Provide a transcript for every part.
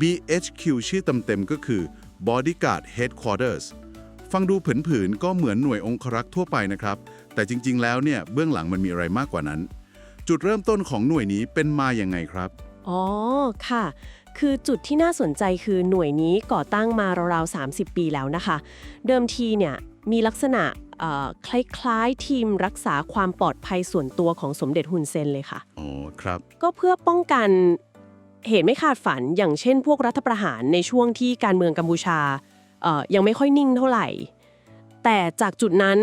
BHQ ชื่อเต็มๆก็คือ Bodyguard Headquarters ฟังดูเผินๆก็เหมือนหน่วยองครักษ์ทั่วไปนะครับ แต่จริงๆ แล้วเนี่ยเบื้องหลังมันมีอะไรมากกว่านั้น จุดเริ่มต้นของหน่วยนี้เป็นมาอย่างไงครับ อ๋อ ค่ะ คือจุดที่น่าสนใจคือหน่วยนี้ก่อตั้งมาราวๆ 30 ปีแล้วนะคะ เดิมทีเนี่ยมีลักษณะเอ่อคล้ายๆ ทีมรักษาความปลอดภัยส่วนตัวของสมเด็จฮุนเซนเลยค่ะ อ๋อ ครับ ก็เพื่อป้องกัน เหตุไม่คาดฝันอย่างเช่น พวกรัฐประหารในช่วงที่การเมืองกัมพูชายังไม่ค่อยนิ่งเท่าไหร่ แต่จากจุดนั้น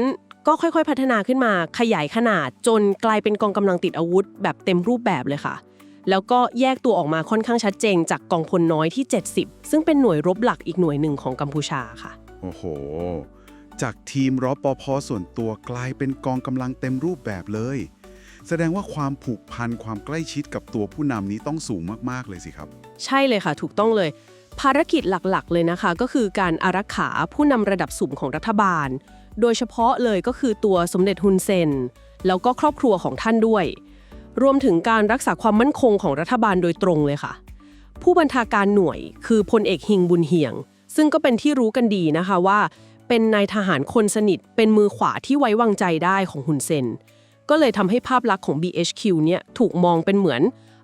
ก็ค่อยๆ พัฒนาขึ้นมาขยายขนาดจนกลายเป็นกองกำลังติดอาวุธ แบบเต็มรูปแบบเลยค่ะ แล้วก็แยกตัวออกมาค่อนข้างชัดเจนจากกองพลน้อยที่ 70 ซึ่งเป็นหน่วยรบหลักอีกหน่วยหนึ่งของกัมพูชาค่ะ โอ้โห จากทีมรอปภส่วนตัวกลายเป็นกองกำลังเต็มรูปแบบเลย แสดงว่าความผูกพันความใกล้ชิดกับตัวผู้นำนี้ต้องสูงมากๆเลยสิครับ ใช่เลยค่ะ ถูกต้องเลย ภารกิจหลักๆ เลยนะคะ ก็คือการอารักขาผู้นำระดับสูงของรัฐบาล โดยเฉพาะเลยก็คือตัวสมเด็จฮุนเซนแล้วก็ครอบครัวของท่านด้วย รวมถึงการรักษาความมั่นคงของรัฐบาลโดยตรงเลยค่ะ ผู้บัญชาการหน่วยคือพลเอกฮิงบุญเหียง ซึ่งก็เป็นที่รู้กันดีนะคะว่า เป็นนายทหารคนสนิทเป็นมือขวาที่ไว้วางใจได้ของฮุนเซน ก็เลยทำให้ภาพลักษณ์ของ BHQ เนี่ยถูกมองเป็นเหมือน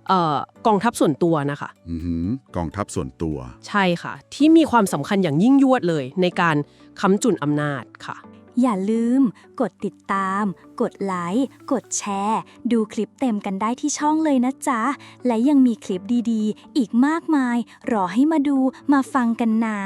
เออกองทัพส่วนตัวนะคะ อือหือกองทัพส่วนตัว ใช่ค่ะ ที่มีความสำคัญอย่างยิ่งยวดเลย ในการค้ำจุนอำนาจค่ะ อย่าลืม กดติดตาม กดไลค์ กดแชร์ ดูคลิปเต็มกันได้ที่ช่องเลยนะจ๊ะ และยังมีคลิปดีๆ อีกมากมาย รอให้มาดูมาฟังกันนะ